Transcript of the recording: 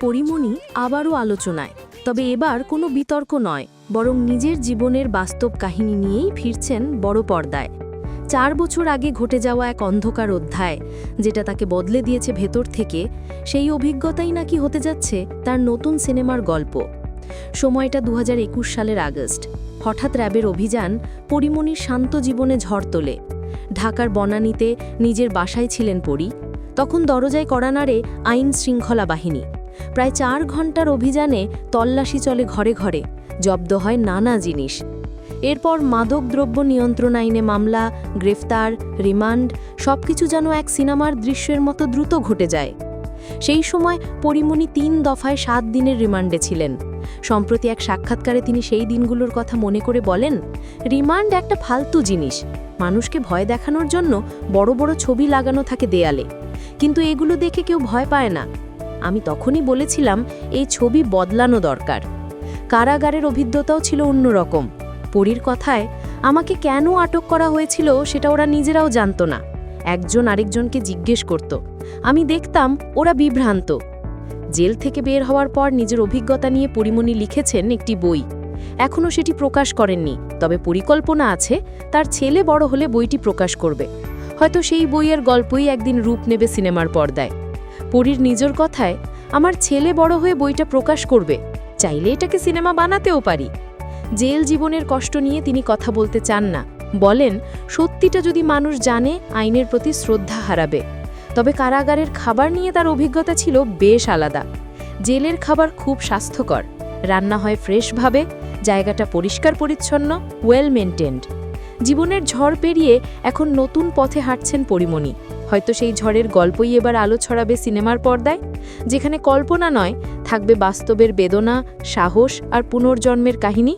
পরিমণি আবারও আলোচনায়। তবে এবার কোনো বিতর্ক নয়, বরং নিজের জীবনের বাস্তব কাহিনী নিয়েই ফিরছেন বড় পর্দায়। চার বছর আগে ঘটে যাওয়া এক অন্ধকার অধ্যায়, যেটা তাকে বদলে দিয়েছে ভেতর থেকে, সেই অভিজ্ঞতাই নাকি হতে যাচ্ছে তার নতুন সিনেমার গল্প। সময়টা দু হাজার একুশ সালের আগস্ট। হঠাৎ র্যাবের অভিযান পরিমণির শান্ত জীবনে ঝড় তোলে। ঢাকার বনানীতে নিজের বাসায় ছিলেন পরি। তখন দরজায় কড়া নাড়ে আইন শৃঙ্খলা বাহিনী। প্রায় চার ঘণ্টার অভিযানে তল্লাশি চলে ঘরে ঘরে, জব্দ হয় নানা জিনিস। এরপর মাদক দ্রব্য নিয়ন্ত্রণ আইনে মামলা, গ্রেফতার, রিমান্ড, সবকিছু যেন এক সিনেমার দৃশ্যের মতো দ্রুত ঘটে যায়। সেই সময় পরিমণি তিন দফায় সাত দিনের রিমান্ডে ছিলেন। সম্প্রতি এক সাক্ষাৎকারে তিনি সেই দিনগুলোর কথা মনে করে বলেন, রিমান্ড একটা ফালতু জিনিস। মানুষকে ভয় দেখানোর জন্য বড় বড় ছবি লাগানো থাকে দেয়ালে। কিন্তু এগুলো দেখে কেউ ভয় পায় না। আমি তখনই বলেছিলাম, এই ছবি বদলানো দরকার। কারাগারের অভিজ্ঞতাও ছিল অন্যরকম। পরীর কথায়, আমাকে কেন আটক করা হয়েছিল সেটা ওরা নিজেরাও জানতো না। একজন আরেকজনকে জিজ্ঞেস করত। আমি দেখতাম ওরা বিভ্রান্ত। জেল থেকে বের হওয়ার পর নিজের অভিজ্ঞতা নিয়ে পরিমণি লিখেছেন একটি বই। এখনও সেটি প্রকাশ করেননি, তবে পরিকল্পনা আছে, তার ছেলে বড় হলে বইটি প্রকাশ করবে। হয়তো সেই বইয়ের গল্পই একদিন রূপ নেবে সিনেমার পর্দায়। পরীর নিজের কথায় আমার ছেলে বড় হয়ে বইটা প্রকাশ করবে, চাইলে এটাকে সিনেমা বানাতেও পারি। জেল জীবনের কষ্ট নিয়ে তিনি কথা বলতে চান না। বলেন, সত্যিটা যদি মানুষ জানে, আইনের প্রতি শ্রদ্ধা হারাবে। তবে কারাগারের খাবার নিয়ে তার অভিজ্ঞতা ছিল বেশ আলাদা। জেলের খাবার খুব স্বাস্থ্যকর। রান্না হয় ফ্রেশভাবে, জায়গাটা পরিষ্কার পরিচ্ছন্ন ওয়েল মেনটেন্ড জীবনের ঝড় পেরিয়ে এখন নতুন পথে হাঁটছেন পরিমণি। হয়তো সেই ঝড়ের গল্পই এবার আলো ছড়াবে সিনেমার পর্দায়, যেখানে কল্পনা নয়, থাকবে বাস্তবের বেদনা, সাহস আর পুনর্জন্মের কাহিনী?